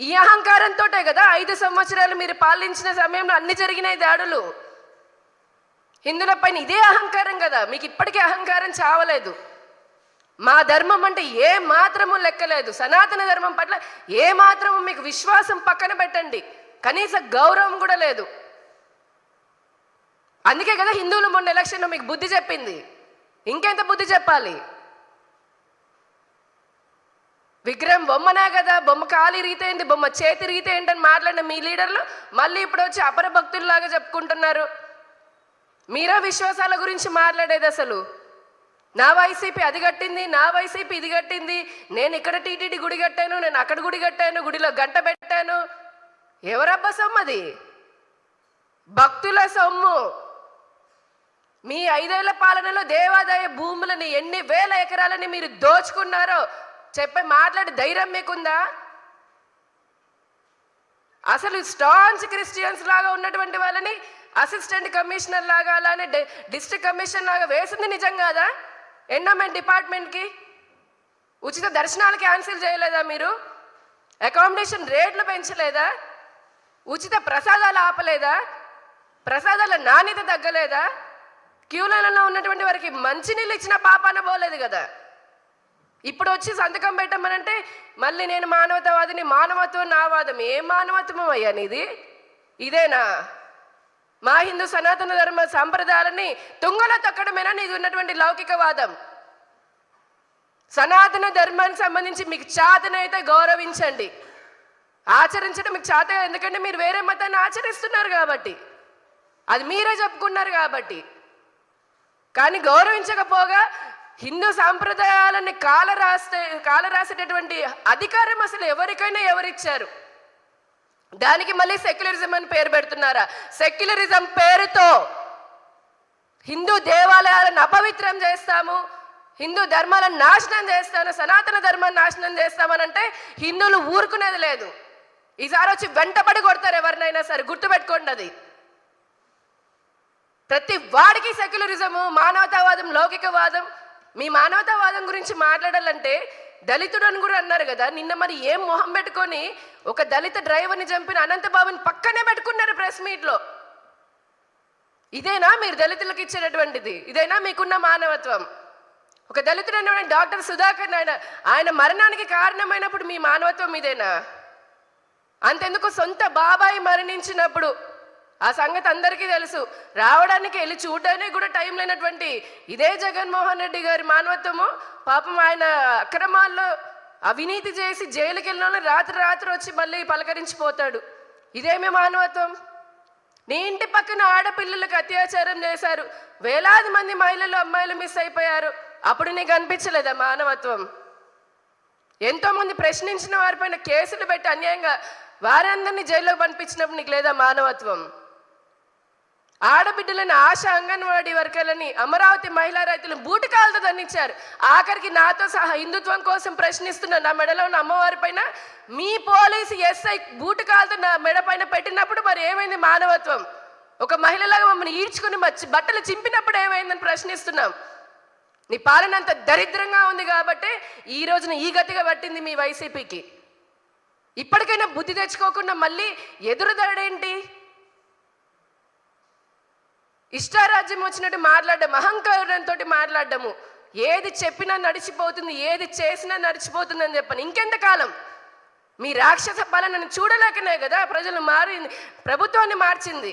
ఈ అహంకారంతోటే కదా ఐదు సంవత్సరాలు మీరు పాలించిన సమయంలో అన్ని జరిగినాయి దాడులు. హిందువుల పైన ఇదే అహంకారం కదా మీకు ఇప్పటికీ అహంకారం చావలేదు. మా ధర్మం అంటే ఏ మాత్రము లెక్కలేదు. సనాతన ధర్మం పట్ల ఏ మాత్రము మీకు విశ్వాసం పక్కన పెట్టండి. కనీస గౌరవం కూడా లేదు. అందుకే కదా హిందువులు మొన్న ఎలక్షన్లో మీకు బుద్ధి చెప్పింది. ఇంకెంత బుద్ధి చెప్పాలి? విగ్రహం బొమ్మనే కదా బొమ్మ కాలి రీతేంటి బొమ్మ చేతి రీతేంటి అని మాట్లాడిన మీ లీడర్లు మళ్ళీ ఇప్పుడు వచ్చి అపర భక్తుల్లాగా చెప్పుకుంటున్నారు. మీరా విశ్వాసాల గురించి మాట్లాడేది అసలు? నా వైసీపీ అది కట్టింది నా వైసీపీ ఇది కట్టింది నేను ఇక్కడ టీటీడీ గుడి కట్టాను నేను అక్కడ గుడి కట్టాను గుడిలో గంట పెట్టాను. ఎవరబ్బా సొమ్ము అది? భక్తుల సొమ్ము. మీ ఐదేళ్ళ పాలనలో దేవాదాయ భూములని ఎన్ని వేల ఎకరాలని మీరు దోచుకున్నారో చెప్పే మాట్లాడే ధైర్యం మీకుందా? అసలు స్టాన్స్ క్రిస్టియన్స్ లాగా ఉన్నటువంటి వాళ్ళని అసిస్టెంట్ కమిషనర్ లాగా అలానే డిస్ట్రిక్ట్ కమిషనర్ లాగా వేసింది నిజం కాదా? ఎండోమెంట్ డిపార్ట్మెంట్కి? ఉచిత దర్శనాలు క్యాన్సిల్ చేయలేదా మీరు? అకామిడేషన్ రేట్లు పెంచలేదా? ఉచిత ప్రసాదాలు ఆపలేదా? ప్రసాదాల నాణ్యత తగ్గలేదా? క్యూలలో ఉన్నటువంటి వారికి మంచినీళ్ళు ఇచ్చిన పాపాన పోలేదు కదా. ఇప్పుడు వచ్చి సంతకం పెట్టమనంటే మళ్ళీ నేను మానవతావాదిని మానవత్వం నా వాదం. ఏ మానవత్వం అయ్యా నీది? ఇదేనా? మా హిందూ సనాతన ధర్మ సాంప్రదాయాలని తుంగలో తొక్కడమేనా నీది ఉన్నటువంటి లౌకికవాదం సనాతన ధర్మానికి సంబంధించి మీకు చాతనైతే గౌరవించండి. ఆచరించడం మీకు చేత ఎందుకంటే మీరు వేరే మతాన్ని ఆచరిస్తున్నారు కాబట్టి. అది మీరే చెప్పుకున్నారు కాబట్టి. కానీ గౌరవించకపోగా హిందూ సాంప్రదాయాలని కాల రాస్తే కాల రాసేటటువంటి అధికారం అసలు ఎవరికైనా ఎవరిచ్చారు? దానికి మళ్ళీ సెక్యులరిజం అని పేరు పెడుతున్నారా? సెక్యులరిజం పేరుతో హిందూ దేవాలయాలను అపవిత్రం చేస్తాము హిందూ ధర్మాలను నాశనం చేస్తాను సనాతన ధర్మాన్ని నాశనం చేస్తామనంటే హిందువులు ఊరుకునేది లేదు. ఈసారి వచ్చి వెంటబడి కొడతారు ఎవరినైనా సరే గుర్తుపెట్టుకోండి అది. ప్రతి వాడికి సెక్యులరిజము మానవతావాదం లౌకికవాదం మీ మానవతావాదం గురించి మాట్లాడాలంటే దళితుడు అని కూడా అన్నారు కదా నిన్న మరి ఏం మొహం పెట్టుకొని ఒక దళిత డ్రైవర్ని చంపిన అనంతబాబుని పక్కనే పెట్టుకున్నారు ప్రెస్ మీట్లో. ఇదేనా మీరు దళితులకు ఇచ్చేటటువంటిది? ఇదేనా మీకున్న మానవత్వం? ఒక దళితుడు అనేవాడు డాక్టర్ సుధాకర్ నాయన ఆయన మరణానికి కారణమైనప్పుడు మీ మానవత్వం ఇదేనా? అంతెందుకు సొంత బాబాయి మరణించినప్పుడు ఆ సంగతి అందరికీ తెలుసు. రావడానికి వెళ్ళి చూడడానికి కూడా టైం లేనటువంటి ఇదే జగన్మోహన్ రెడ్డి గారి మానవత్వము. పాపం ఆయన అక్రమాల్లో అవినీతి చేసి జైలుకి వెళ్ళిన రాత్రి రాత్రి వచ్చి మళ్ళీ పలకరించిపోతాడు. ఇదేమి మానవత్వం. నీ ఇంటి పక్కన ఆడపిల్లలకు అత్యాచారం చేశారు. వేలాది మంది మహిళలు అమ్మాయిలు మిస్ అయిపోయారు. అప్పుడు నీకు అనిపించలేదా మానవత్వం? ఎంతోమంది ప్రశ్నించిన వారిపైన కేసులు పెట్టి అన్యాయంగా వారందరినీ జైల్లోకి పంపించినప్పుడు నీకు లేదా మానవత్వం? ఆడబిడ్డలని ఆశ అంగన్వాడీ వర్కర్లని అమరావతి మహిళా రైతులను బూటకాలతో దండించారు. ఆఖరికి నాతో సహా హిందుత్వం కోసం ప్రశ్నిస్తున్న నా మెడలో ఉన్న అమ్మవారి పైన మీ పోలీసు ఎస్ఐ బూటకాలతో నా మెడ పైన పెట్టినప్పుడు మరి ఏమైంది మానవత్వం? ఒక మహిళలాగా మమ్మల్ని ఈడ్చుకుని మచ్చి బట్టలు చింపినప్పుడు ఏమైందని ప్రశ్నిస్తున్నాం. నీ పాలన అంత దరిద్రంగా ఉంది కాబట్టి ఈ రోజున ఈ గతిగా పట్టింది మీ వైసీపీకి. ఇప్పటికైనా బుద్ధి తెచ్చుకోకుండా మళ్ళీ ఎదురుదాడేంటి ఇష్టారాజ్యం వచ్చినట్టు మాట్లాడడం అహంకారంతో మాట్లాడడము. ఏది చెప్పినా నడిచిపోతుంది ఏది చేసినా నడిచిపోతుంది అని చెప్పాను. ఇంకెంతకాలం? మీ రాక్షస పాలనను చూడలేకనే కదా ప్రజలు మారింది ప్రభుత్వాన్ని మార్చింది.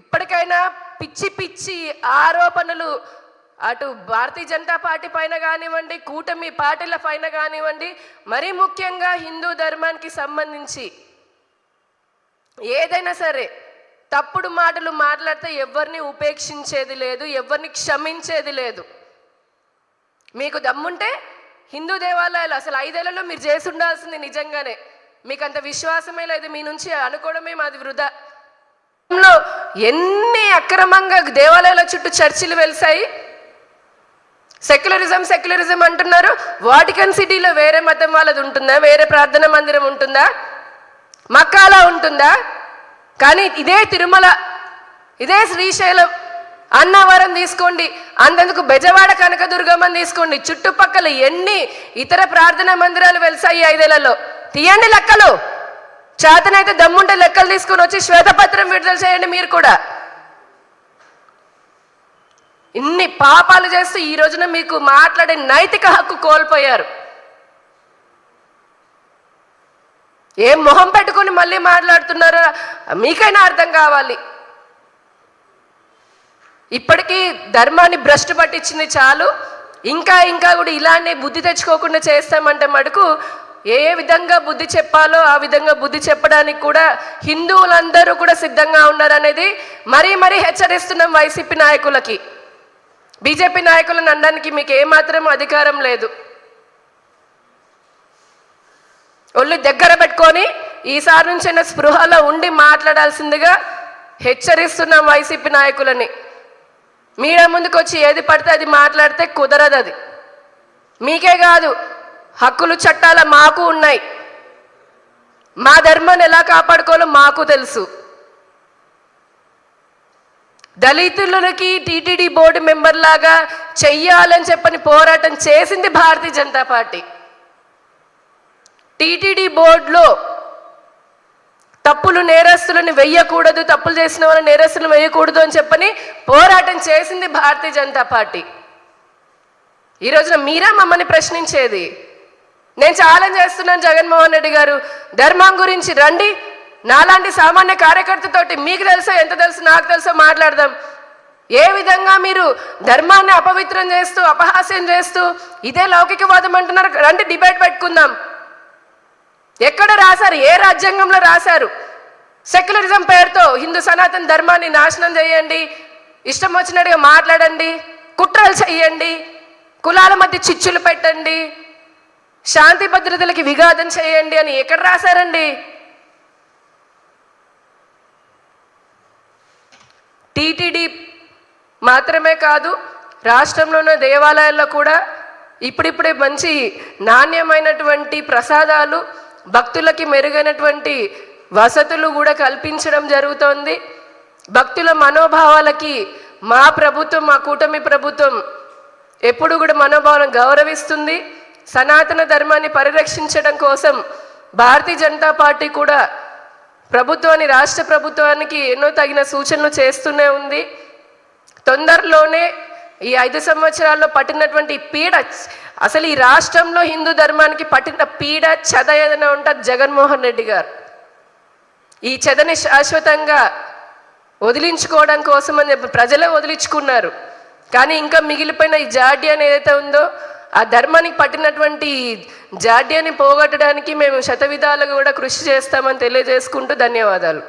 ఇప్పటికైనా పిచ్చి పిచ్చి ఆరోపణలు అటు భారతీయ జనతా పార్టీ పైన కానివ్వండి కూటమి పార్టీల పైన కానివ్వండి మరీ ముఖ్యంగా హిందూ ధర్మానికి సంబంధించి ఏదైనా సరే తప్పుడు మాటలు మాట్లాడితే ఎవరిని ఉపేక్షించేది లేదు ఎవరిని క్షమించేది లేదు. మీకు దమ్ముంటే హిందూ దేవాలయాలు అసలు ఐదేళ్ళలో మీరు చేసి ఉండాల్సింది నిజంగానే. మీకు అంత విశ్వాసమే లేదు మీ నుంచి అనుకోవడమే మాది వృధా. ఎన్ని అక్రమంగా దేవాలయాల చుట్టూ చర్చిలు వెలిసాయి. సెక్యులరిజం సెక్యులరిజం అంటున్నారు. వాటికన్ సిటీలో వేరే మతం వాళ్ళది ఉంటుందా? వేరే ప్రార్థన మందిరం ఉంటుందా? మక్కాలా ఉంటుందా? కానీ ఇదే తిరుమల ఇదే శ్రీశైలం. అన్నవరం తీసుకోండి అంతెందుకు బెజవాడ కనకదుర్గమ్మని తీసుకోండి. చుట్టుపక్కల ఎన్ని ఇతర ప్రార్థనా మందిరాలు వెలిసాయి ఐదేళ్ళలో? తీయండి లెక్కలు. చేతనైతే దమ్ముంటే లెక్కలు తీసుకొని వచ్చి శ్వేతపత్రం విడుదల చేయండి మీరు కూడా. ఇన్ని పాపాలు చేస్తూ ఈ రోజున మీకు మాట్లాడే నైతిక హక్కు కోల్పోయారు. ఏం మొహం పెట్టుకుని మళ్ళీ మాట్లాడుతున్నారో? మీకైనా అర్థం కావాలి. ఇప్పటికీ ధర్మాన్ని భ్రష్టు పట్టించింది చాలు. ఇంకా ఇంకా కూడా ఇలానే బుద్ధి తెచ్చుకోకుండా చేస్తామంటే మటుకు ఏ విధంగా బుద్ధి చెప్పాలో ఆ విధంగా బుద్ధి చెప్పడానికి కూడా హిందువులందరూ కూడా సిద్ధంగా ఉన్నారనేది మరీ మరీ హెచ్చరిస్తున్నాం వైసీపీ నాయకులకి. బీజేపీ నాయకులను అనడానికి మీకు ఏమాత్రం అధికారం లేదు. ఒళ్ళు దగ్గర పెట్టుకొని ఈసారి నుంచి అయినా స్పృహలో ఉండి మాట్లాడాల్సిందిగా హెచ్చరిస్తున్నాం వైసీపీ నాయకులని. మీడియా ముందుకు వచ్చి ఏది పడితే అది మాట్లాడితే కుదరదు అది. మీకే కాదు హక్కులు చట్టాల మాకు ఉన్నాయి. మా ధర్మాన్ని ఎలా కాపాడుకోవాలో మాకు తెలుసు. దళితులకి టీటీడీ బోర్డు మెంబర్ లాగా చెయ్యాలని చెప్పని పోరాటం చేసింది భారతీయ జనతా పార్టీ. టీటీడీ బోర్డులో తప్పులు నేరస్తులను వెయ్యకూడదు తప్పులు చేసిన వాళ్ళ నేరస్తులను వెయ్యకూడదు అని చెప్పని పోరాటం చేసింది భారతీయ జనతా పార్టీ. ఈ రోజున మీరా మమ్మల్ని ప్రశ్నించేది? నేను ఛాలెంజ్ చేస్తున్నాను జగన్మోహన్ రెడ్డి గారు. ధర్మం గురించి రండి. నాలాంటి సామాన్య కార్యకర్తతోటి మీకు తెలుసో ఎంత తెలుసు నాకు తెలుసో మాట్లాడదాం. ఏ విధంగా మీరు ధర్మాన్ని అపవిత్రం చేస్తూ అపహాస్యం చేస్తూ ఇదే లౌకికవాదం అంటున్నారు? రండి డిబేట్ పెట్టుకుందాం. ఎక్కడ రాశారు? ఏ రాజ్యాంగంలో రాశారు? సెక్యులరిజం పేరుతో హిందూ సనాతన ధర్మాన్ని నాశనం చేయండి ఇష్టం వచ్చినట్టుగా మాట్లాడండి కుట్రలు చేయండి కులాల మధ్య చిచ్చులు పెట్టండి శాంతి భద్రతలకి విఘాతం చేయండి అని ఎక్కడ రాశారండి? టీటీడీ మాత్రమే కాదు రాష్ట్రంలోని దేవాలయాల్లో కూడా ఇప్పుడిప్పుడే మంచి నాణ్యమైనటువంటి ప్రసాదాలు భక్తులకి మెరుగైనటువంటి వసతులు కూడా కల్పించడం జరుగుతోంది. భక్తుల మనోభావాలకి మా ప్రభుత్వం మా కూటమి ప్రభుత్వం ఎప్పుడు కూడా మనోభావాలను గౌరవిస్తుంది. సనాతన ధర్మాన్ని పరిరక్షించడం కోసం భారతీయ జనతా పార్టీ కూడా ప్రభుత్వాన్ని రాష్ట్ర ప్రభుత్వానికి ఎన్నో తగిన సూచనలు చేస్తూనే ఉంది. తొందరలోనే ఈ ఐదు సంవత్సరాల్లో పట్టినటువంటి పీడ అసలు ఈ రాష్ట్రంలో హిందూ ధర్మానికి పట్టిన పీడ చెద ఏదైనా ఉంటుంది జగన్మోహన్ రెడ్డి గారు. ఈ చెదని శాశ్వతంగా వదిలించుకోవడం కోసం అని చెప్పి ప్రజలే వదిలించుకున్నారు. కానీ ఇంకా మిగిలిపోయిన ఈ జాడ్యాన్ని ఏదైతే ఉందో ఆ ధర్మానికి పట్టినటువంటి జాడ్యాన్ని పోగొట్టడానికి మేము శతవిధాలుగా కూడా కృషి చేస్తామని తెలియజేసుకుంటూ ధన్యవాదాలు.